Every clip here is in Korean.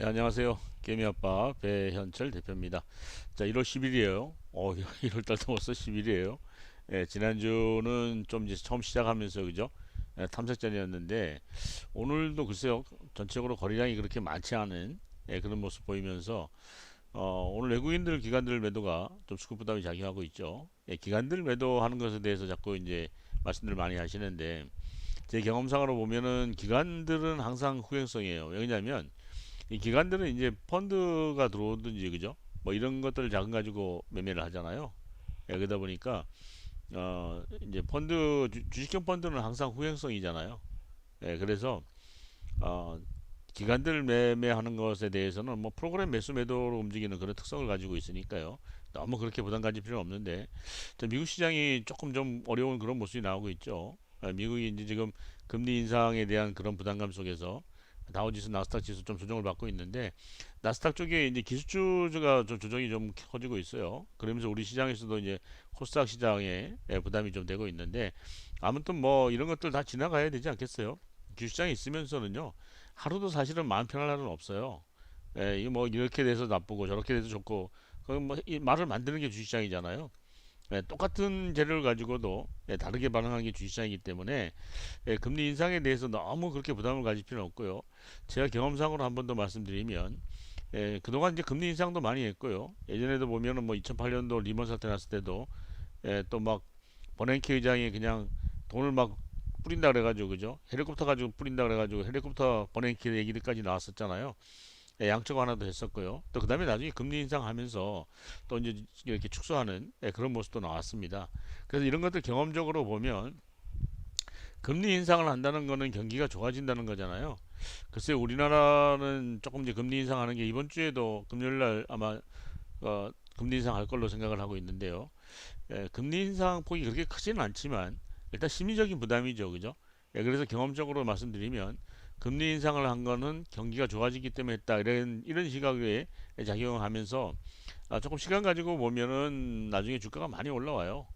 예, 안녕하세요. 개미아빠 배현철 대표입니다. 자, 1월 10일이에요. 어, 1월 달도 벌써 10일이에요. 예, 지난주는 좀 이제 처음 시작하면서 그죠? 예, 탐색전이었는데 오늘도 글쎄요. 전체적으로 거래량이 그렇게 많지 않은 예, 그런 모습 보이면서 어, 오늘 외국인들 기관들 매도가 좀 수급 부담이 작용하고 있죠. 예, 기관들 매도하는 것에 대해서 자꾸 이제 말씀들 많이 하시는데 제 경험상으로 보면은 기관들은 항상 후행성이에요. 왜냐하면 이 기관들은 이제 펀드가 들어오든지 그죠? 뭐 이런 것들을 자금 가지고 매매를 하잖아요. 예, 그러다 보니까 어 이제 펀드 주, 주식형 펀드는 항상 후행성이잖아요. 예, 그래서 어 기관들 매매하는 것에 대해서는 뭐 프로그램 매수 매도로 움직이는 그런 특성을 가지고 있으니까요. 너무 그렇게 부담 가질 필요는 없는데 자, 미국 시장이 조금 좀 어려운 그런 모습이 나오고 있죠. 아, 미국이 이제 지금 금리 인상에 대한 그런 부담감 속에서 다우지수, 나스닥 지수 좀 조정을 받고 있는데 나스닥 쪽에 이제 기술주가 좀 조정이 좀 커지고 있어요. 그러면서 우리 시장에서도 이제 코스닥 시장에 예, 부담이 좀 되고 있는데 아무튼 뭐 이런 것들 다 지나가야 되지 않겠어요? 기술시장에 있으면서는요 하루도 사실은 마음 편할 날은 없어요. 예, 이뭐 이렇게 돼서 나쁘고 저렇게 돼서 좋고 그뭐이 말을 만드는 게 주식시장이잖아요. 예, 똑같은 재료를 가지고도 예, 다르게 반응하는 게 주식시장이기 때문에 예, 금리 인상에 대해서 너무 그렇게 부담을 가질 필요는 없고요. 제가 경험상으로 한 번 더 말씀드리면 예, 그동안 이제 금리 인상도 많이 했고요. 예전에도 보면은 뭐 2008년도 리먼 사태 났을 때도 예, 또막 버냉키 의장이 그냥 돈을 막 뿌린다 그래가지고 그죠? 헬리콥터 가지고 뿌린다 그래가지고 헬리콥터 버냉키 얘기들까지 나왔었잖아요. 예, 양적 완화도 했었고요. 또 그다음에 나중에 금리 인상하면서 또 이제 이렇게 축소하는 예, 그런 모습도 나왔습니다. 그래서 이런 것들 경험적으로 보면 금리 인상을 한다는 거는 경기가 좋아진다는 거잖아요. 글쎄 우리나라는 조금 이제 금리 인상하는 게 이번 주에도 금요일 날 아마 어, 금리 인상할 걸로 생각을 하고 있는데요. 예, 금리 인상 폭이 그렇게 크지는 않지만 일단 심리적인 부담이죠, 그죠? 예, 그래서 경험적으로 말씀드리면 금리 인상을 한 거는 경기가 좋아지기 때문에 했다 이런 이런 시각에 작용을 하면서 아, 조금 시간 가지고 보면은 나중에 주가가 많이 올라와요.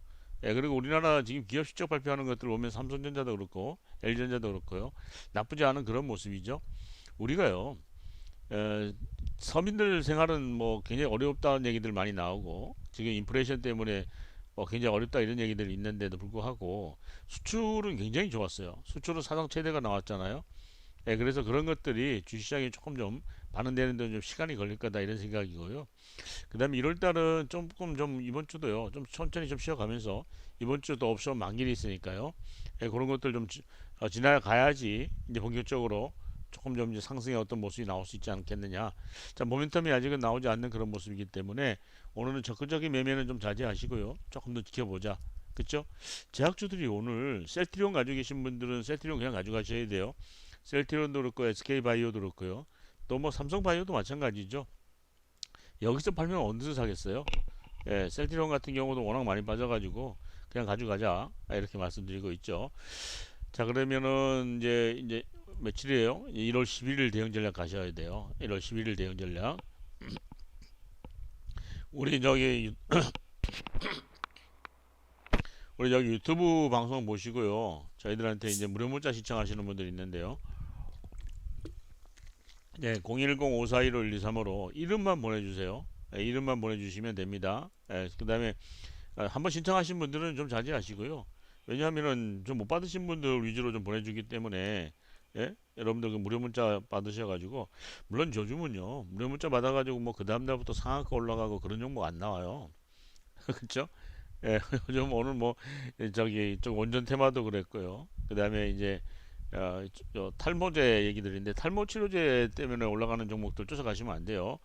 예, 그리고 우리나라 지금 기업 실적 발표하는 것들 보면 삼성전자도 그렇고 LG전자도 그렇고요. 나쁘지 않은 그런 모습이죠. 우리가요. 에, 서민들 생활은 뭐 굉장히 어렵다는 얘기들 많이 나오고 지금 인플레이션 때문에 뭐 굉장히 어렵다 이런 얘기들이 있는데도 불구하고 수출은 굉장히 좋았어요. 수출은 사상 최대가 나왔잖아요. 예, 그래서 그런 것들이 주시장에 조금 좀 반응되는 데는 좀 시간이 걸릴 거다 이런 생각이고요. 그 다음에 1월 달은 조금 좀 이번 주도요. 좀 천천히 좀 쉬어가면서 이번 주도 옵션 만기이 있으니까요. 예, 그런 것들 좀 지, 어, 지나가야지 이제 본격적으로 조금 좀 이제 상승의 어떤 모습이 나올 수 있지 않겠느냐. 자, 모멘텀이 아직은 나오지 않는 그런 모습이기 때문에 오늘은 적극적인 매매는 좀 자제하시고요. 조금 더 지켜보자. 그쵸? 제약주들이 오늘 셀트리온 가지고 계신 분들은 셀트리온 그냥 가져가셔야 돼요. 셀트리온도 그렇고 SK바이오도 그렇고요. 또 뭐 삼성바이오도 마찬가지죠. 여기서 팔면 어디서 사겠어요? 예, 셀트리온 같은 경우도 워낙 많이 빠져가지고 그냥 가져가자 이렇게 말씀드리고 있죠. 자 그러면은 이제 이제 며칠이에요? 1월 11일 대응 전략 가셔야 돼요. 1월 11일 대응 전략. 우리 저기 우리 저기 유튜브 방송 보시고요. 저희들한테 이제 무료 문자 신청하시는 분들이 있는데요. 네, 010-541-1235로 이름만 보내주세요. 네, 이름만 보내주시면 됩니다. 네, 그 다음에 한번 신청하신 분들은 좀 자제하시고요. 왜냐하면은 좀 못 받으신 분들 위주로 좀 보내주기 때문에 예? 여러분들 그 무료 문자 받으셔가지고 물론 요즘은요 무료 문자 받아가지고 뭐 그 다음 날부터 상한가 올라가고 그런 정보 안 나와요. 그렇죠? 예, 요즘 오늘 뭐 저기 좀 원전 테마도 그랬고요. 그 다음에 이제 어, 저, 탈모제 얘기들인데 탈모 치료제 때문에 올라가는 종목들 쫓아가시면 안 돼요.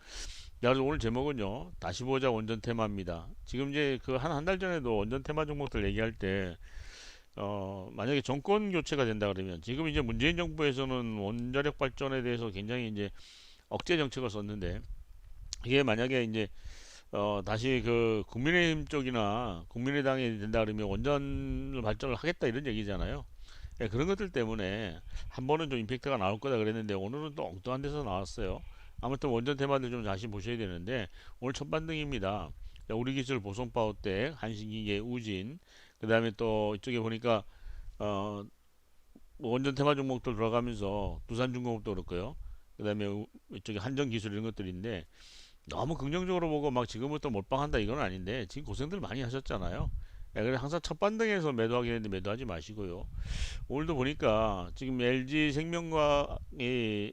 그래서 오늘 제목은요 다시 보자 원전 테마입니다. 지금 이제 그 한 한 달 전에도 원전 테마 종목들 얘기할 때 어, 만약에 정권 교체가 된다 그러면 지금 이제 문재인 정부에서는 원자력 발전에 대해서 굉장히 이제 억제 정책을 썼는데 이게 만약에 이제 어, 다시 그 국민의힘 쪽이나 국민의당이 된다 그러면 원전 발전을 하겠다 이런 얘기잖아요. 예, 그런 것들 때문에 한 번은 좀 임팩트가 나올 거다 그랬는데 오늘은 또 엉뚱한 데서 나왔어요. 아무튼 원전 테마들 좀 다시 보셔야 되는데 오늘 첫 반등입니다. 우리 기술 보성파워텍, 한신기계, 우진, 그 다음에 또 이쪽에 보니까 어, 뭐 원전 테마 종목들 들어가면서 두산중공업도 그렇고요. 그 다음에 우- 이쪽에 한정 기술 이런 것들인데 너무 긍정적으로 보고 막 지금부터 몰빵한다 이건 아닌데 지금 고생들 많이 하셨잖아요. 예, 그래서 항상 첫 반등에서 매도하게 되는데 매도하지 마시고요. 오늘도 보니까 지금 LG 생명과 이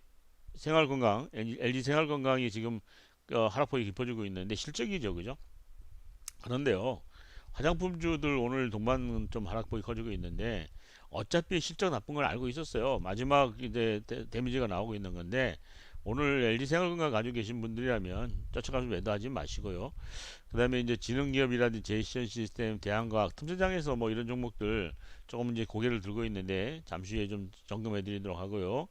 생활건강, LG 생활건강이 지금 어, 하락폭이 깊어지고 있는데 실적이죠, 그죠? 그런데요, 화장품주들 오늘 동반 좀 하락폭이 커지고 있는데 어차피 실적 나쁜 걸 알고 있었어요. 마지막 이제 데, 데미지가 나오고 있는 건데 오늘 LG 생활건강 가지고 계신 분들이라면 쫓아가서 매도하지 마시고요. 그 다음에 이제 지능기업이라든지 제이션 시스템, 대한과학, 틈새장에서 뭐 이런 종목들 조금 이제 고개를 들고 있는데 잠시 후에 좀 점검해 드리도록 하고요.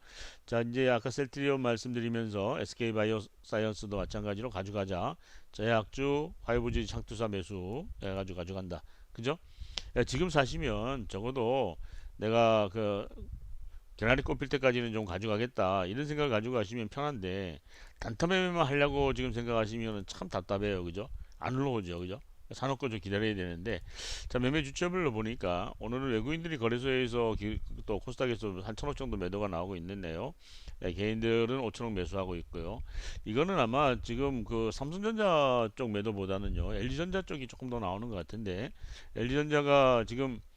자, 이제 아까 셀트리온 말씀드리면서 SK바이오 사이언스도 마찬가지로 가져가자. 제약주, 화이브지 창투사 매수 해가지고 가져간다. 그죠? 야, 지금 사시면 적어도 내가 그 개나리 꼽힐 때까지는 좀 가져가겠다. 이런 생각을 가지고 가시면 편한데 단타 매매만 하려고 지금 생각하시면 참 답답해요. 그죠? 안 올라오죠. 그죠? 사놓고 좀 기다려야 되는데. 자 매매 주체별로 보니까 오늘은 외국인들이 거래소에서 기- 또 코스닥에서 한 천억 정도 매도가 나오고 있는데요. 네, 개인들은 5천억 매수하고 있고요. 이거는 아마 지금 그 삼성전자 쪽 매도보다는요 LG전자 쪽이 조금 더 나오는 것 같은데 LG전자가 지금 어,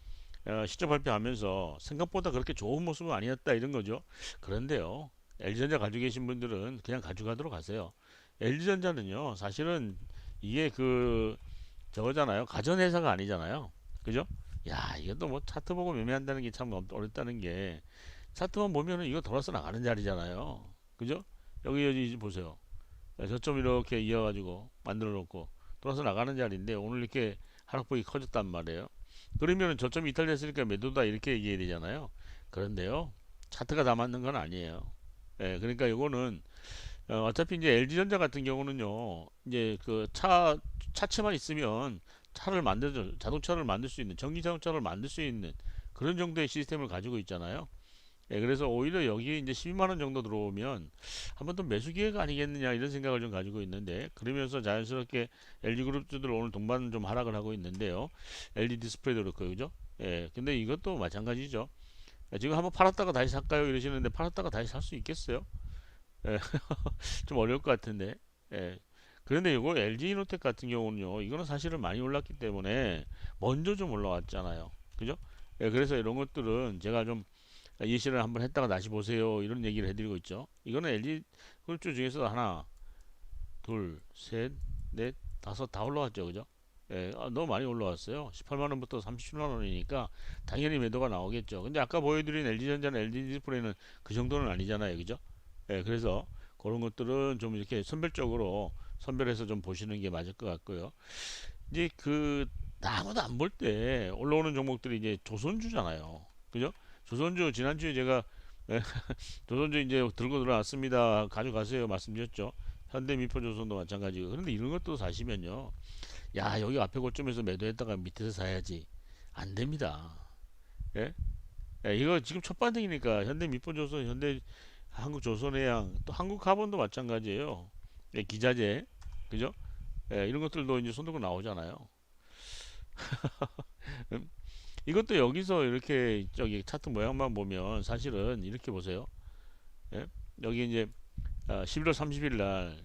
실적 발표하면서 생각보다 그렇게 좋은 모습은 아니었다 이런 거죠. 그런데요. LG전자 가지고 계신 분들은 그냥 가져가도록 하세요. LG전자는요. 사실은 이게 그 저거잖아요. 가전회사가 아니잖아요. 그죠? 야, 이것도 뭐 차트 보고 매매한다는 게 참 어렵다는 게 차트만 보면은 이거 돌아서 나가는 자리잖아요. 그죠? 여기 여기 보세요. 야, 저점 이렇게 이어가지고 만들어 놓고 돌아서 나가는 자리인데 오늘 이렇게 하락폭이 커졌단 말이에요. 그러면은 저점이 이탈됐으니까 매도다 이렇게 얘기해야 되잖아요. 그런데요, 차트가 다 맞는 건 아니에요. 예, 그러니까 이거는 어, 어차피 이제 LG전자 같은 경우는요, 이제 그 차 차체만 있으면 차를 만들 자동차를 만들 수 있는 전기 자동차를 만들 수 있는 그런 정도의 시스템을 가지고 있잖아요. 예, 그래서 오히려 여기에 이제 12만 원 정도 들어오면 한 번 더 매수 기회가 아니겠느냐 이런 생각을 좀 가지고 있는데 그러면서 자연스럽게 LG 그룹주들 오늘 동반 좀 하락을 하고 있는데요. LG 디스플레이도 그렇고 그죠? 예, 근데 이것도 마찬가지죠. 예, 지금 한번 팔았다가 다시 살까요? 이러시는데 팔았다가 다시 살 수 있겠어요? 예, 좀 어려울 것 같은데. 예. 그런데 이거 LG 이노텍 같은 경우는요, 이거는 사실은 많이 올랐기 때문에 먼저 좀 올라왔잖아요. 그죠? 예, 그래서 이런 것들은 제가 좀 예시를 한번 했다가 다시 보세요. 이런 얘기를 해드리고 있죠. 이거는 LG 그룹주 중에서 하나, 둘, 셋, 넷, 다섯 다 올라왔죠. 그죠? 예, 아, 너무 많이 올라왔어요. 18만 원부터 37만 원이니까 당연히 매도가 나오겠죠. 근데 아까 보여드린 LG전자나 LG 디스플레이는 그 정도는 아니잖아요. 그죠? 예, 그래서 그런 것들은 좀 이렇게 선별적으로 선별해서 좀 보시는 게 맞을 것 같고요. 이제 그 아무도 안 볼 때 올라오는 종목들이 이제 조선주잖아요. 그죠? 조선주 지난주에 제가 예, 조선주 이제 들고 들어왔습니다. 가져가세요 말씀드렸죠. 현대 미포조선도 마찬가지고. 그런데 이런 것도 사시면요. 야 여기 앞에 고점에서 매도했다가 밑에서 사야지. 안 됩니다. 예? 예, 이거 지금 첫 반등이니까 현대 미포조선, 현대 한국조선해양 또 한국카본도 마찬가지예요. 예, 기자재 그죠? 예, 이런 것들도 이제 손들고 나오잖아요. 음, 이것도 여기서 이렇게 저기 차트 모양만 보면 사실은 이렇게 보세요. 예? 여기 이제 아, 11월 30일 날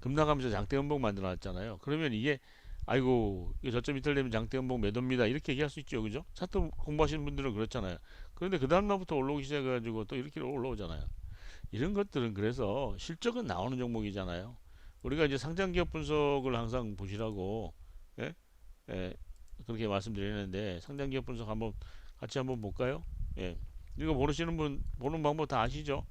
급락하면서 장대 음봉 만들어 놨잖아요. 그러면 이게 아이고 저점 이탈 되면 장대 음봉 매도입니다. 이렇게 얘기할 수 있죠. 그죠? 차트 공부하시는 분들은 그렇잖아요. 그런데 그 다음 날부터 올라오기 시작해 가지고 또 이렇게 올라오잖아요. 이런 것들은 그래서 실적은 나오는 종목이잖아요. 우리가 이제 상장 기업 분석을 항상 보시라고 예? 예, 그렇게 말씀드리는데 상장 기업 분석 한번 같이 한번 볼까요? 예. 이거 모르시는 분 보는 방법 다 아시죠?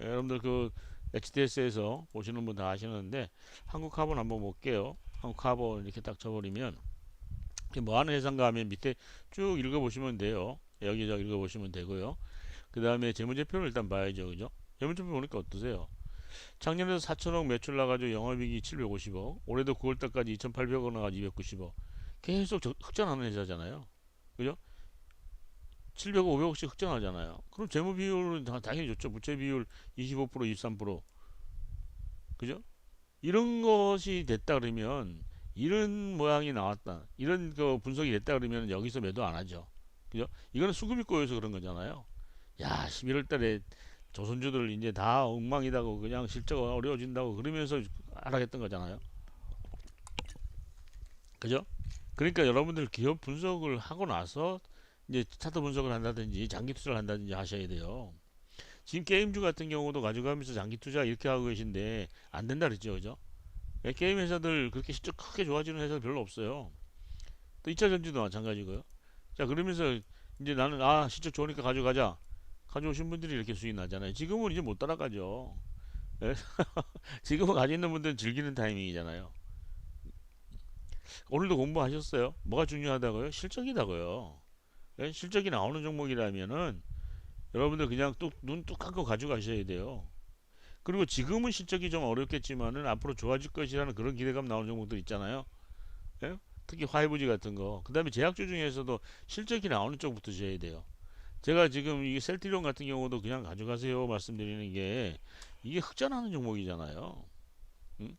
예, 여러분들 그 HDS에서 보시는 분 다 아시는데 한국 카본 한번 볼게요. 한국 카본 이렇게 딱 쳐버리면 뭐 하는 회사인가 하면 밑에 쭉 읽어보시면 돼요. 여기저기 읽어보시면 되고요. 그 다음에 재무제표를 일단 봐야죠. 그죠? 재무제표 보니까 어떠세요? 작년에도 4천억 매출 나가지고 영업이익이 750억, 올해도 9월달까지 2,800억 나가지고 290억. 계속 저- 흑전하는 회사잖아요. 그죠? 700억, 500억씩 흑전하잖아요. 그럼 재무 비율은 다- 당연히 좋죠. 부채 비율 25%, 23%. 그죠? 이런 것이 됐다 그러면 이런 모양이 나왔다. 이런 그 분석이 됐다 그러면 여기서 매도 안 하죠. 그죠? 이거는 수급이 꼬여서 그런 거잖아요. 야, 11월 달에 조선주들 이제 다 엉망이다고 그냥 실적 어려워진다고 그러면서 하락했던 거잖아요. 그죠? 그러니까 여러분들 기업 분석을 하고 나서 이제 차트 분석을 한다든지 장기 투자를 한다든지 하셔야 돼요. 지금 게임주 같은 경우도 가져가면서 장기 투자 이렇게 하고 계신데 안 된다 그랬죠, 그죠? 예, 게임 회사들 그렇게 실적 크게 좋아지는 회사 별로 없어요. 또 2차 전지도 마찬가지고요. 자, 그러면서 이제 나는 아 실적 좋으니까 가져가자. 가져오신 분들이 이렇게 수익 나잖아요. 지금은 이제 못 따라가죠. 예? 지금은 가지고 있는 분들은 즐기는 타이밍이잖아요. 오늘도 공부하셨어요? 뭐가 중요하다고요? 실적이다고요. 예? 실적이 나오는 종목이라면은 여러분들 그냥 뚝눈뚝 감고 가져가셔야 돼요. 그리고 지금은 실적이 좀 어렵겠지만은 앞으로 좋아질 것이라는 그런 기대감 나오는 종목들 있잖아요. 예? 특히 화이브지 같은 거. 그 다음에 제약주 중에서도 실적이 나오는 쪽부터 줘야 돼요. 제가 지금 이 셀트리온 같은 경우도 그냥 가져가세요 말씀드리는 게 이게 흑자나는 종목이잖아요. 응?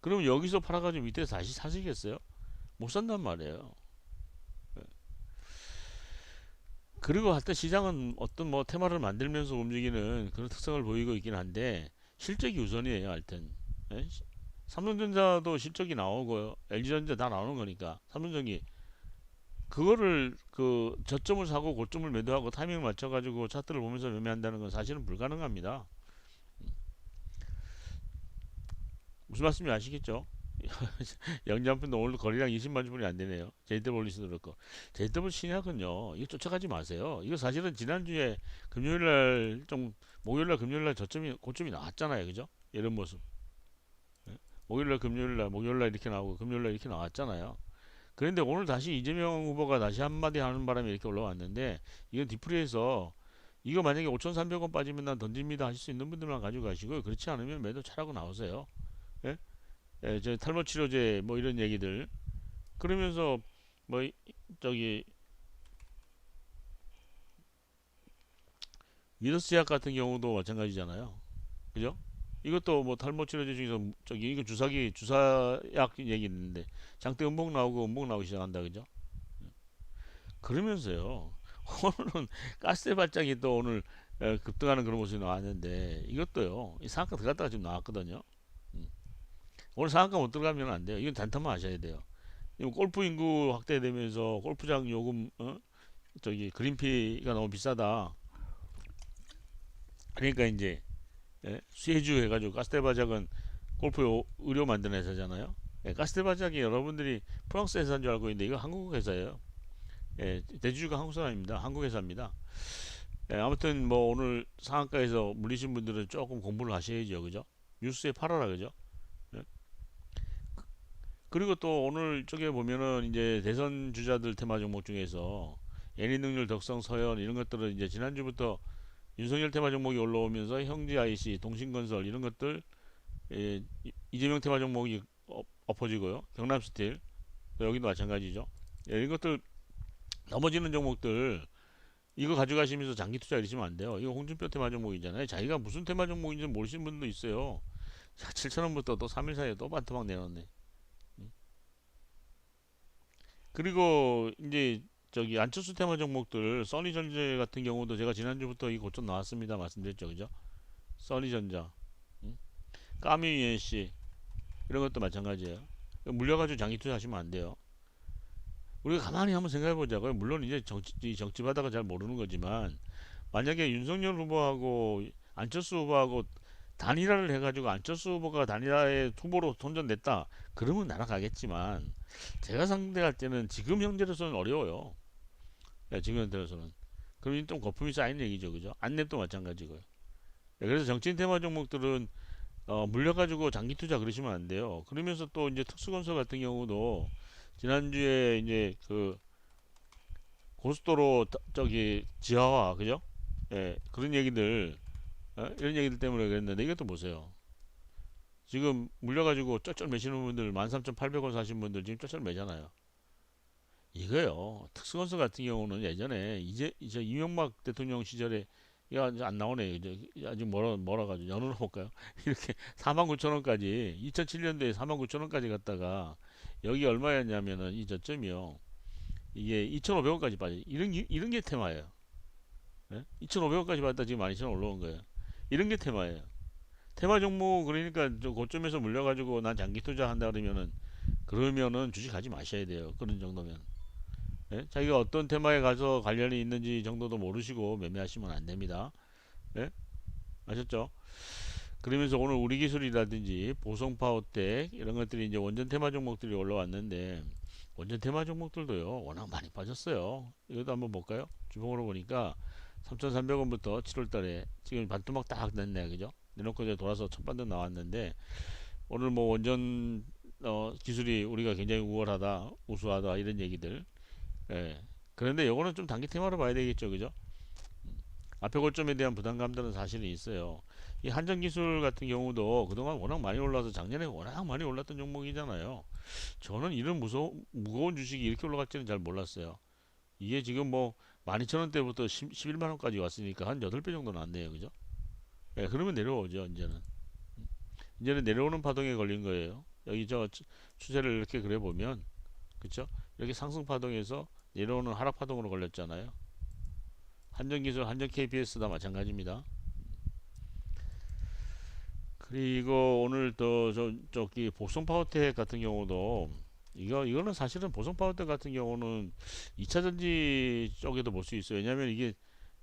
그럼 여기서 팔아가지고 밑에서 다시 사시겠어요? 못 산단 말이에요. 예. 그리고 하여튼 시장은 어떤 뭐 테마를 만들면서 움직이는 그런 특성을 보이고 있긴 한데 실적이 우선이에요 하여튼 예? 시- 삼성전자도 실적이 나오고 LG전자 다 나오는 거니까 삼성전기 그거를 그 저점을 사고 고점을 매도하고 타이밍 맞춰 가지고 차트를 보면서 매매한다는 건 사실은 불가능합니다. 무슨 말씀인지 아시겠죠? 영장품도 오늘도 거리량 20만 주분이 안 되네요. JW리스도 그렇고. JW 신약은요, 이거 쫓아가지 마세요. 이거 사실은 지난주에 금요일날 좀, 목요일날 금요일날 저점이, 고점이 나왔잖아요. 그죠? 이런 모습. 예? 목요일날 금요일날, 목요일날 이렇게 나오고, 금요일날 이렇게 나왔잖아요. 그런데 오늘 다시 이재명 후보가 다시 한마디 하는 바람에 이렇게 올라왔는데, 이건 디프리에서 이거 만약에 5,300원 빠지면 난 던집니다 하실 수 있는 분들만 가지고 가시고요. 그렇지 않으면 매도 차라고 나오세요. 예? 예, 저 탈모 치료제 뭐 이런 얘기들 그러면서 뭐 이- 저기 위너스 약 같은 경우도 마찬가지잖아요. 그죠? 이것도 뭐 탈모 치료제 중에서 저기 이거 주사기 주사약 얘기 있는데 장대 음봉 나오고 음봉 나오기 시작한다 그죠? 그러면서요. 오늘은 가스 발작이 또 오늘 에, 급등하는 그런 모습이 나왔는데 이것도요. 이 상한가 들어갔다가 지금 나왔거든요. 음. 오늘 상한가 못 들어가면 안 돼요. 이건 단타만 하셔야 돼요. 골프 인구 확대되면서 골프장 요금 어? 저기 그린피가 너무 비싸다. 그러니까 이제 예? 수혜주 해가지고 가스테바작은 골프 요- 의료 만드는 회사잖아요. 예, 가스테바작이 여러분들이 프랑스 회사인 줄 알고 있는데 이거 한국 회사예요. 예, 대주주가 한국 사람입니다. 한국 회사입니다. 예, 아무튼 뭐 오늘 상한가에서 물리신 분들은 조금 공부를 하셔야죠, 그죠? 뉴스에 팔아라, 그죠? 예? 그리고 또 오늘 쪽에 보면은 이제 대선 주자들 테마 종목 중에서 연인능률, 덕성, 서현 이런 것들은 이제 지난주부터 윤석열 테마 종목이 올라오면서 형제 IC, 동신건설 이런 것들 예, 이- 이재명 테마 종목이 엎- 엎어지고요. 경남스틸 또 여기도 마찬가지죠. 예, 이런 것들 넘어지는 종목들 이거 가져가시면서 장기 투자 이러시면 안 돼요. 이거 홍준표 테마 종목이잖아요. 자기가 무슨 테마 종목인지 모르시는 분도 있어요. 자, 7천원부터 또 3일 사이에 또 반토막 내놨네. 음. 그리고 이제 저기 안철수 테마 종목들 써니전자 같은 경우도 제가 지난주부터 이 고점 나왔습니다. 말씀드렸죠. 그죠? 써니전자 음? 까미UNC 이런 것도 마찬가지예요. 물려가지고 장기 투자하시면 안 돼요. 우리가 가만히 한번 생각해 보자고요. 물론 이제 정치 정치 바닥은 잘 모르는 거지만 만약에 윤석열 후보하고 안철수 후보하고 단일화를 해가지고 안철수 후보가 단일화의 후보로 선전됐다 그러면 날아가겠지만 제가 상대할 때는 지금 현재로서는 어려워요. 야, 지금 현재로서는. 그럼 좀 거품이 쌓인 얘기죠, 그죠? 안랩도 마찬가지고요. 네, 그래서 정치인 테마 종목들은 어, 물려가지고 장기 투자 그러시면 안 돼요. 그러면서 또 이제 특수건설 같은 경우도 지난주에 이제 그 고속도로 다- 저기 지하화, 그죠? 예, 그런 얘기들 어? 이런 얘기들 때문에 그랬는데 이것도 보세요. 지금 물려가지고 쩔쩔 매시는 분들 13,800원 사신 분들 지금 쩔쩔 매잖아요. 이거요. 특수건설 같은 경우는 예전에 이제 이제 이명박 대통령 시절에 이거 이제 안 나오네. 이제 아직 뭐라 뭐라 가지고 연으로 볼까요? 이렇게 49,000원까지 2007년도에 49,000원까지 갔다가 여기 얼마였냐면은 이 저점이요. 이게 2,500원까지 빠져. 이런 게- 이런 게 테마예요. 예? 2,500원까지 받다 지금 12,000원 올라온 거예요. 이런 게 테마예요. 테마 종목 그러니까 저 고점에서 물려가지고 난 장기 투자한다 그러면은 그러면은 주식하지 마셔야 돼요. 그런 정도면. 예? 자기가 어떤 테마에 가서 관련이 있는지 정도도 모르시고 매매하시면 안 됩니다. 예? 아셨죠? 그러면서 오늘 우리 기술이라든지 보성 파워텍 이런 것들이 이제 원전 테마 종목들이 올라왔는데 원전 테마 종목들도요 워낙 많이 빠졌어요. 이것도 한번 볼까요? 주봉으로 보니까 3,300원부터 7월달에 지금 반토막 딱 냈네, 그죠? 내놓고 이제 돌아서 첫 반등 나왔는데 오늘 뭐 원전 어, 기술이 우리가 굉장히 우월하다, 우수하다 이런 얘기들. 예. 그런데 요거는 좀 단기 테마로 봐야 되겠죠, 그죠? 음. 앞에 고점에 대한 부담감들은 사실은 있어요. 이 한전기술 같은 경우도 그동안 워낙 많이 올라서 작년에 워낙 많이 올랐던 종목이잖아요. 저는 이런 무서 무거운 주식이 이렇게 올라갈지는 잘 몰랐어요. 이게 지금 뭐 12,000원대부터 11만 원까지 왔으니까 한 8배 정도 났네요. 그죠? 예, 그러면 내려오죠, 이제는. 음. 이제는 내려오는 파동에 걸린 거예요. 여기 저 추- 추세를 이렇게 그려 보면, 그쵸? 이렇게 상승 파동에서 내려오는 하락 파동으로 걸렸잖아요. 한전 기술, 한전 KPS 다 마찬가지입니다. 그리고 오늘 또 저, 저기 보성 파워텍 같은 경우도 이거 이거는 사실은 보성 파워텍 같은 경우는 2차 전지 쪽에도 볼 수 있어요. 왜냐하면 이게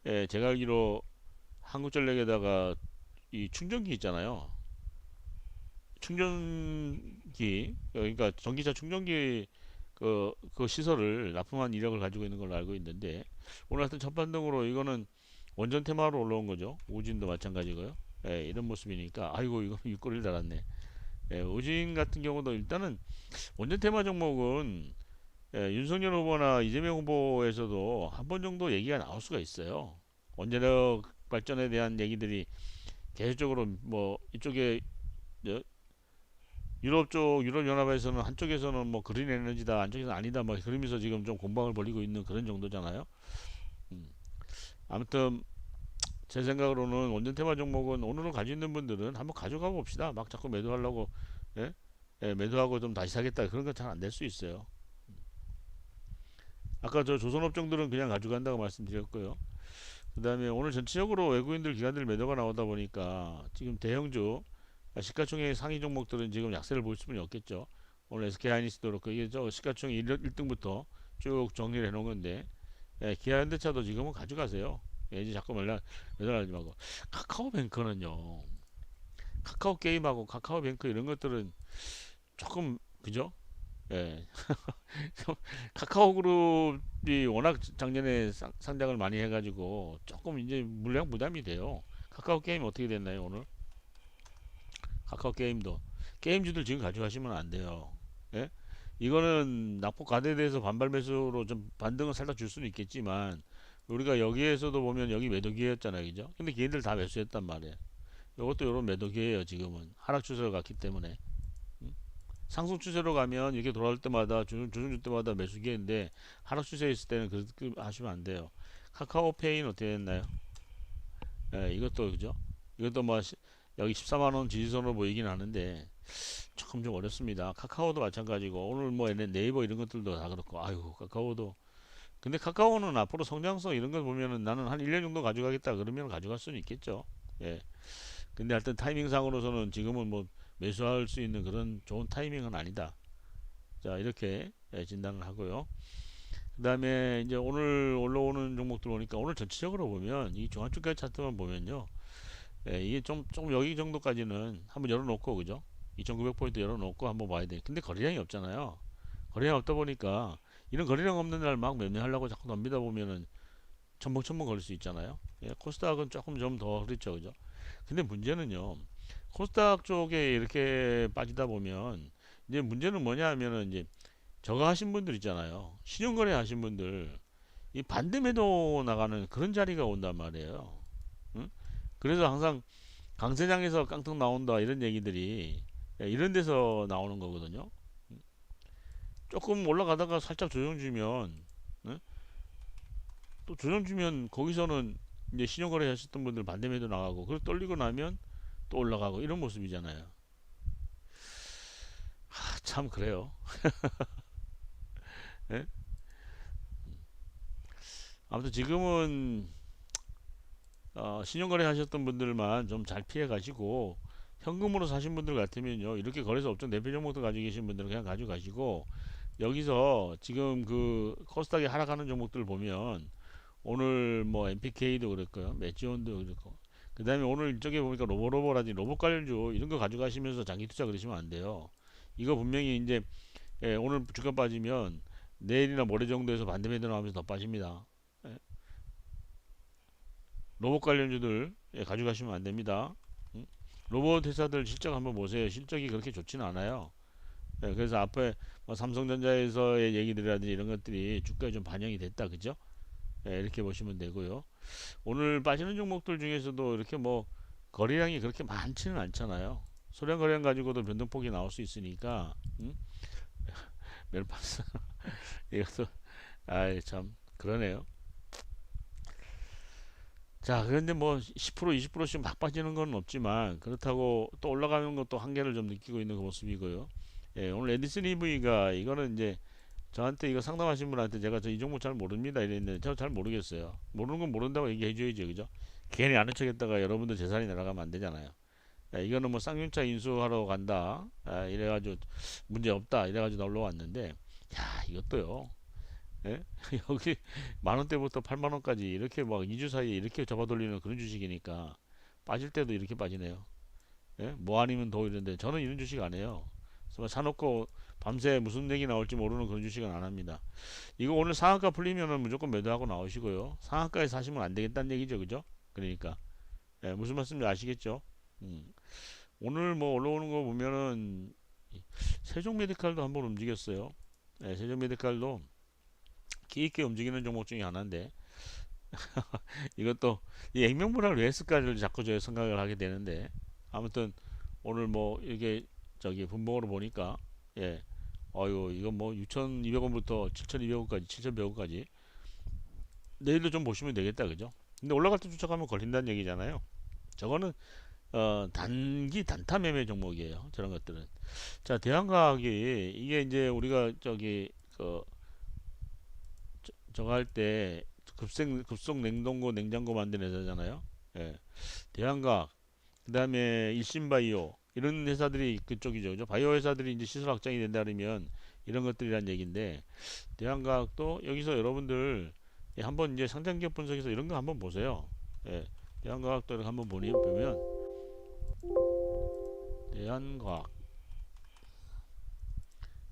예, 제가 알기로 한국전력에다가 이 충전기 있잖아요. 충전기 그러니까 전기차 충전기 그, 그 시설을 납품한 이력을 가지고 있는 걸로 알고 있는데 오늘 하여튼 첫 반등으로 이거는 원전 테마로 올라온 거죠. 우진도 마찬가지고요. 예, 이런 모습이니까 아이고 이거 일거리를 달았네. 예, 우진 같은 경우도 일단은 원전 테마 종목은 예, 윤석열 후보나 이재명 후보에서도 한 번 정도 얘기가 나올 수가 있어요. 원자력 발전에 대한 얘기들이 계속적으로 뭐 이쪽에 저 유럽 쪽 유럽 연합에서는 한쪽에서는 뭐 그린 에너지다 한쪽에서는 아니다 뭐 그러면서 지금 좀 공방을 벌이고 있는 그런 정도잖아요. 음. 아무튼 제 생각으로는 원전 테마 종목은 오늘은 가지고 있는 분들은 한번 가져가 봅시다. 막 자꾸 매도하려고 예? 예, 매도하고 좀 다시 사겠다 그런 건 잘 안 될 수 있어요. 아까 저 조선업종들은 그냥 가져간다고 말씀드렸고요. 그 다음에 오늘 전체적으로 외국인들 기관들 매도가 나오다 보니까 지금 대형주 시가총액 상위 종목들은 지금 약세를 볼 수는 없겠죠. 오늘 SK 하이닉스도 그렇고 이게 저 시가총액 1, 등부터쭉 정리를 해놓은 건데 예, 기아현대차도 지금은 가져가세요. 예, 이제 자꾸 말라 매달하지 말고 카카오뱅크는요. 카카오 게임하고 카카오뱅크 이런 것들은 조금 그죠? 예. 카카오 그룹이 워낙 작년에 상, 상장을 많이 해가지고 조금 이제 물량 부담이 돼요. 카카오 게임 어떻게 됐나요 오늘? 카카오 게임도 게임주들 지금 가져가시면 안 돼요. 예? 이거는 낙폭 가대에 대해서 반발 매수로 좀 반등을 살짝 줄 수는 있겠지만 우리가 여기에서도 보면 여기 매도 기회였잖아요, 그죠? 근데 걔네들 다 매수했단 말이에요. 이것도 이런 매도 기회예요, 지금은 하락 추세로 갔기 때문에. 음? 상승 추세로 가면 이렇게 돌아올 때마다 조정, 조정 줄 때마다 매수 기회인데 하락 추세에 있을 때는 그렇게 하시면 안 돼요. 카카오페이는 어떻게 됐나요? 예, 이것도 그죠? 이것도 뭐 시- 여기 14만 원 지지선으로 보이긴 하는데 조금 좀 어렵습니다. 카카오도 마찬가지고 오늘 뭐 얘네 네이버 이런 것들도 다 그렇고 아이고 카카오도 근데 카카오는 앞으로 성장성 이런 걸 보면은 나는 한 1년 정도 가져가겠다 그러면 가져갈 수는 있겠죠. 예. 근데 하여튼 타이밍상으로서는 지금은 뭐 매수할 수 있는 그런 좋은 타이밍은 아니다. 자, 이렇게 예, 진단을 하고요. 그 다음에 이제 오늘 올라오는 종목들 보니까 오늘 전체적으로 보면 이 종합주가 차트만 보면요. 예, 이게 좀, 좀 여기 정도까지는 한번 열어놓고, 그죠? 2900포인트 열어놓고 한번 봐야 돼. 근데 거래량이 없잖아요. 거래량 없다 보니까 이런 거래량 없는 날 막 매매하려고 자꾸 넘기다 보면은 첨벙첨벙 걸릴 수 있잖아요. 예, 코스닥은 조금 좀 더 그렇죠, 그죠? 근데 문제는요. 코스닥 쪽에 이렇게 빠지다 보면 이제 문제는 뭐냐 하면은 이제 저거 하신 분들 있잖아요. 신용거래 하신 분들 이 반대 매도 나가는 그런 자리가 온단 말이에요. 응? 그래서 항상 강세장에서 깡통 나온다 이런 얘기들이 예, 이런 데서 나오는 거거든요. 조금 올라가다가 살짝 조정 주면 응? 또 조정 주면 거기서는 이제 신용거래 하셨던 분들 반대 매도 나가고 그리고 떨리고 나면 또 올라가고 이런 모습이잖아요. 하, 참 그래요. 예? 아무튼 지금은 어, 신용거래 하셨던 분들만 좀 잘 피해 가시고 현금으로 사신 분들 같으면요 이렇게 거래소 업종 대표 종목도 가지고 계신 분들은 그냥 가지고 가시고 여기서 지금 그 코스닥이 하락하는 종목들 보면 오늘 뭐 MPK도 그랬고요 매지온도 그랬고 그 다음에 오늘 저기 보니까 로보로보라든지 로봇 관련주 이런 거 가져가시면서 장기 투자 그러시면 안 돼요. 이거 분명히 이제 예, 오늘 주가 빠지면 내일이나 모레 정도에서 반대 매도 나오면서 더 빠집니다. 예. 로봇 관련주들 예, 가져가시면 안 됩니다. 음? 로봇 회사들 실적 한번 보세요. 실적이 그렇게 좋지는 않아요. 예, 그래서 앞에 뭐 삼성전자에서의 얘기들이라든지 이런 것들이 주가에 좀 반영이 됐다. 그죠? 예, 이렇게 보시면 되고요. 오늘 빠지는 종목들 중에서도 이렇게 뭐 거래량이 그렇게 많지는 않잖아요. 소량 거래량 가지고도 변동폭이 나올 수 있으니까 음? 멜파스 이것도 아이 참 그러네요. 자 그런데 뭐 10% 20%씩 막 빠지는 건 없지만 그렇다고 또 올라가는 것도 한계를 좀 느끼고 있는 그 모습이고요 예, 오늘 에디슨 EV가 이거는 이제 저한테 이거 상담하신 분한테 제가 저이 종목 잘 모릅니다 이랬는데 저 잘 모르겠어요. 모르는 건 모른다고 얘기해 줘야죠 그죠? 괜히 아는 척 했다가 여러분들 재산이 날아가면 안 되잖아요. 야, 이거는 뭐 쌍용차 인수하러 간다 아, 이래가지고 문제 없다 이래가지고 놀러 왔는데 야 이것도요. 예? 여기 만 원대부터 8만 원까지 이렇게 막 2주 사이에 이렇게 접어돌리는 그런 주식이니까 빠질 때도 이렇게 빠지네요. 예? 뭐 아니면 더 이런데 저는 이런 주식 안 해요 사놓고 밤새 무슨 얘기 나올지 모르는 그런 주식은 안 합니다. 이거 오늘 상한가 풀리면은 무조건 매도하고 나오시고요. 상한가에 사시면 안 되겠다는 얘기죠 그죠? 그러니까. 예, 무슨 말씀인지 아시겠죠? 음. 오늘 뭐 올라오는 거 보면은 세종 메디칼도 한번 움직였어요. 네, 세종 메디칼도 기 있게 움직이는 종목 중에 하나인데 이것도 이 액면분할을 왜 했을까를 자꾸 저 생각을 하게 되는데 아무튼 오늘 뭐 이게 저기 분봉으로 보니까 예 어유 이건 뭐 6,200원부터 7,200원까지 7,100원까지 내일도 좀 보시면 되겠다 그죠? 근데 올라갈 때 쫓아가면 걸린다는 얘기잖아요. 저거는 어, 단기 단타 매매 종목이에요. 저런 것들은. 자, 대한과학이 이게 이제 우리가 저기 그 저, 저거 할 때 급생 급속 냉동고 냉장고 만드는 회사잖아요. 예. 대한과학 그 다음에 일신바이오 이런 회사들이 그쪽이죠. 그죠? 바이오 회사들이 이제 시설 확장이 된다 그러면 이런 것들이란 얘기인데 대한과학도 여기서 여러분들 예, 한번 이제 상장 기업 분석에서 이런 거 한번 보세요. 예. 대한과학도 한번 보니 보면 대한과학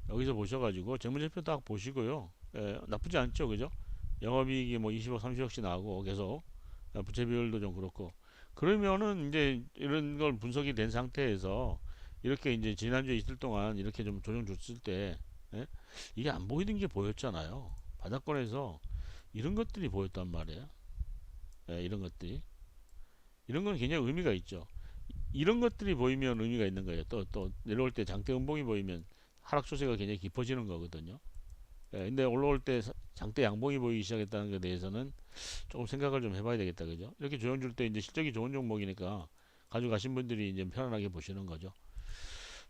여기서 보셔가지고 재무제표 딱 보시고요. 예, 나쁘지 않죠, 그죠? 영업이익이 뭐 20억, 30억씩 나오고 계속 아, 부채 비율도 좀 그렇고 그러면은 이제 이런 걸 분석이 된 상태에서 이렇게 이제 지난주에 있을 동안 이렇게 좀 조정 줬을 때 예? 이게 안 보이는 게 보였잖아요. 바닥권에서 이런 것들이 보였단 말이에요. 예, 이런 것들이 이런 건 굉장히 의미가 있죠. 이런 것들이 보이면 의미가 있는 거예요. 또, 또, 내려올 때 장대 음봉이 보이면 하락 추세가 굉장히 깊어지는 거거든요. 예, 근데 올라올 때 장대 양봉이 보이기 시작했다는 것에 대해서는 조금 생각을 좀 해봐야 되겠다. 그죠? 이렇게 조정 줄 때 이제 실적이 좋은 종목이니까 가져가신 분들이 이제 편안하게 보시는 거죠.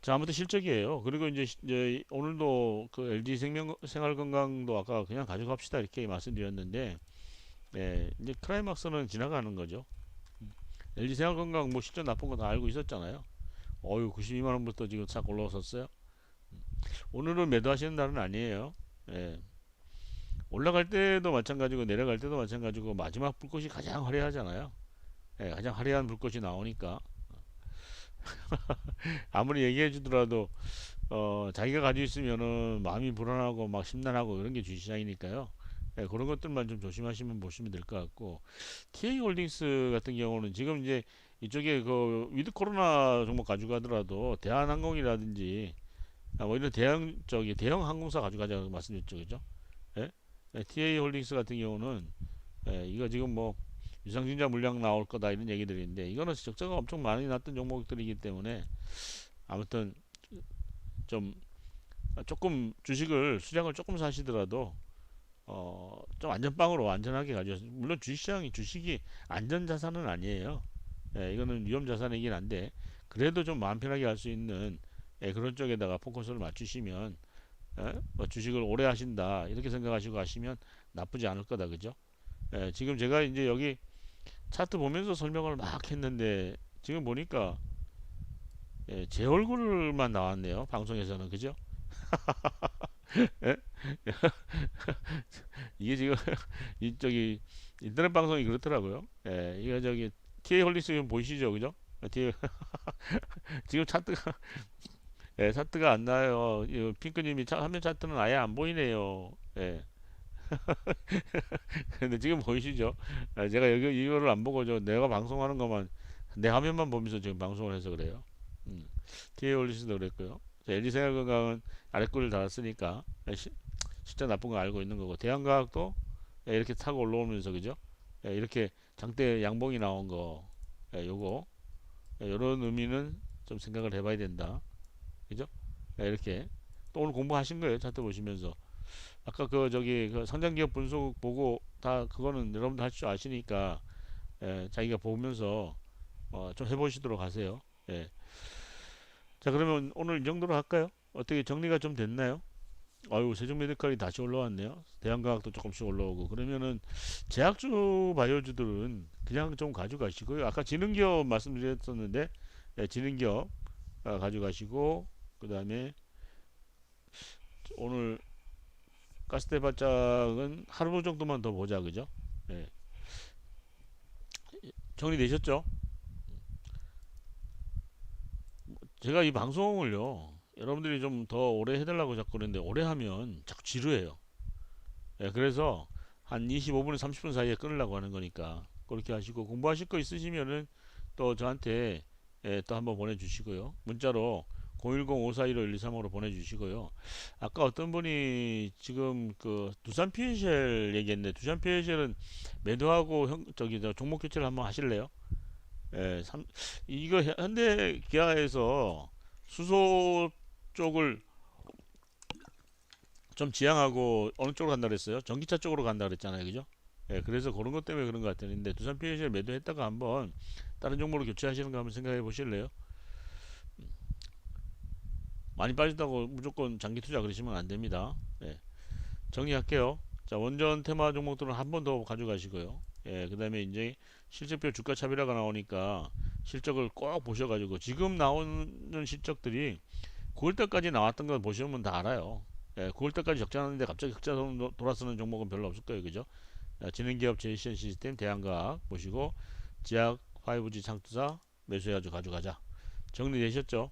자, 아무튼 실적이에요. 그리고 이제, 이제 오늘도 그 LG 생명, 생활건강도 아까 그냥 가져갑시다 이렇게 말씀드렸는데, 예, 이제 크라이막스는 지나가는 거죠. LG 생활건강 뭐 실적 나쁜 거 다 알고 있었잖아요. 어유 92만 원부터 지금 싹 올라왔었어요. 오늘은 매도하시는 날은 아니에요. 예. 올라갈 때도 마찬가지고 내려갈 때도 마찬가지고 마지막 불꽃이 가장 화려하잖아요. 예, 가장 화려한 불꽃이 나오니까 아무리 얘기해 주더라도 어, 자기가 가지고 있으면은 마음이 불안하고 막 심란하고 그런 게 주시장이니까요. 예, 그런 것들만 좀 조심하시면 보시면 될 것 같고 TA 홀딩스 같은 경우는 지금 이제 이쪽에 그 위드 코로나 종목 가지고 가더라도 대한항공이라든지 아, 뭐 이런 대형 저기 대형 항공사 가져가자고 말씀드렸죠, 그죠? 예? 예, TA 홀딩스 같은 경우는 예, 이거 지금 뭐 유상증자 물량 나올 거다 이런 얘기들인데 이거는 적자가 엄청 많이 났던 종목들이기 때문에 아무튼 좀 조금 주식을 수량을 조금 사시더라도 어, 좀 안전빵으로 안전하게 가져. 물론 주식시장이 주식이 안전 자산은 아니에요. 예, 이거는 위험 자산이긴 한데 그래도 좀 마음 편하게 할 수 있는 예, 그런 쪽에다가 포커스를 맞추시면 예, 뭐 주식을 오래 하신다 이렇게 생각하시고 하시면 나쁘지 않을 거다 그죠? 예, 지금 제가 이제 여기 차트 보면서 설명을 막 했는데 지금 보니까 예, 제 얼굴만 나왔네요. 방송에서는 그죠? 예? 이게 지금 이 저기 인터넷 방송이 그렇더라고요. 예, 이거 저기 TA 홀리스 보이시죠, 그죠? 지금 차트가 예, 차트가 안 나요. 이 핑크님이 차, 화면 차트는 아예 안 보이네요. 예. 근데 지금 보이시죠? 아, 제가 여기 이거를 안 보고 저 내가 방송하는 것만 내 화면만 보면서 지금 방송을 해서 그래요. 음. TA 홀리스도 그랬고요. LG 생활건강은 아래 꼴을 달았으니까 시, 진짜 나쁜 거 알고 있는 거고 대한과학도 예, 이렇게 타고 올라오면서 그죠? 예, 이렇게 장대 양봉이 나온 거 예, 요거 이런 의미는 좀 생각을 해봐야 된다. 그죠? 예, 이렇게 또 오늘 공부하신 거예요. 차트 보시면서 아까 그 저기 그 성장기업 분석 보고 다 그거는 여러분들 할 줄 아시니까 예, 자기가 보면서 어, 좀 해보시도록 하세요. 예. 자 그러면 오늘 이 정도로 할까요? 어떻게 정리가 좀 됐나요? 아유 세종 메디칼이 다시 올라왔네요. 대한과학도 조금씩 올라오고 그러면은 제약주 바이오주들은 그냥 좀 가져가시고요. 아까 지능기업 말씀드렸었는데 예, 지능기업 아, 가져가시고 그 다음에 오늘 가스대 발작은 하루 정도만 더 보자 그죠? 예. 정리되셨죠? 제가 이 방송을요 여러분들이 좀 더 오래 해달라고 자꾸 그러는데 오래 하면 자꾸 지루해요 예, 그래서 한 25분에서 30분 사이에 끊으려고 하는 거니까 그렇게 하시고 공부하실 거 있으시면은 또 저한테 예, 또 한번 보내주시고요 문자로 010-541-1235로 보내주시고요 아까 어떤 분이 지금 그 두산 피해셜 얘기했는데 두산 피해셜은 매도하고 형, 저기 저 종목 교체를 한번 하실래요? 예, 삼, 이거 현대 기아에서 수소 쪽을 좀 지향하고 어느 쪽으로 간다 그랬어요? 전기차 쪽으로 간다 그랬잖아요, 그죠? 예, 그래서 그런 것 때문에 그런 것 같았는데 두산 피해셜 매도했다가 한번 다른 종목으로 교체하시는 거 한번 생각해 보실래요? 많이 빠진다고 무조건 장기 투자 그러시면 안 됩니다. 예, 정리할게요. 자, 원전 테마 종목들은 한 번 더 가져가시고요. 예, 그 다음에 이제 실적표 주가 차별화가 나오니까 실적을 꼭 보셔가지고 지금 나오는 실적들이 9월달까지 나왔던 거 보시면 다 알아요. 예, 9월달까지 적자났는데 갑자기 흑자 돌아서는 종목은 별로 없을 거예요. 그죠? 자, 지능기업 제이션 시스템 대한과학 보시고 지약 5G 창투사 매수해가지고 가져가자. 정리되셨죠?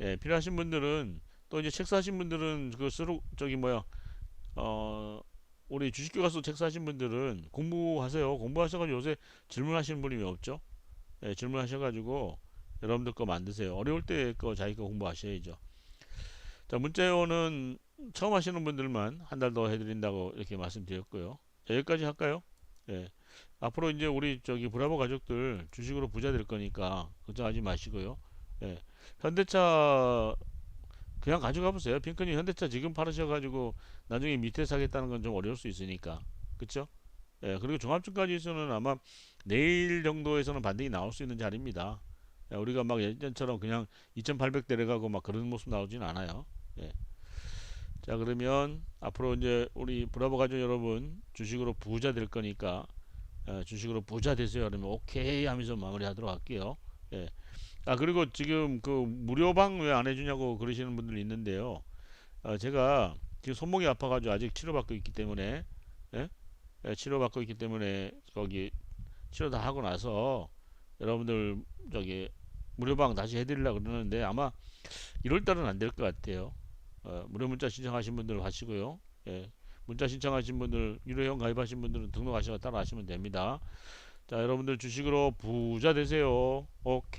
예, 필요하신 분들은 또 이제 책 사신 분들은 그 쓰루 저기 뭐야 어 우리 주식교과서 책 사신 분들은 공부하세요. 공부하셔가지고 요새 질문하시는 분이 왜 없죠? 예, 질문하셔가지고 여러분들 거 만드세요. 어려울 때 거 자기 거 공부하셔야죠. 자, 문자요는 처음 하시는 분들만 한 달 더 해드린다고 이렇게 말씀드렸고요. 자, 여기까지 할까요? 예. 앞으로 이제 우리 저기 브라보 가족들 주식으로 부자 될 거니까 걱정하지 마시고요. 예. 현대차 그냥 가져가 보세요. 핑크님 현대차 지금 팔으셔가지고 나중에 밑에 사겠다는 건 좀 어려울 수 있으니까. 그쵸? 예, 그리고 종합증가지수는 아마 내일 정도에서는 반등이 나올 수 있는 자리입니다. 예, 우리가 막 예전처럼 그냥 2800 내려가고 막 그런 모습 나오진 않아요. 예. 자, 그러면 앞으로 이제 우리 브라보 가족 여러분 주식으로 부자 될 거니까 예, 주식으로 부자 되세요. 그러면 오케이 하면서 마무리하도록 할게요. 예. 아 그리고 지금 그 무료방 왜 안 해주냐고 그러시는 분들 있는데요. 어, 제가 지금 손목이 아파가지고 아직 치료받고 있기 때문에 예? 예, 치료받고 있기 때문에 거기 치료 다 하고 나서 여러분들 저기 무료방 다시 해드리려고 그러는데 아마 1월달은 안 될 것 같아요. 어, 무료 문자 신청하신 분들 하시고요. 예, 문자 신청하신 분들 유료형 가입하신 분들은 등록하셔서 따라 하시면 됩니다. 자 여러분들 주식으로 부자 되세요. 오케이.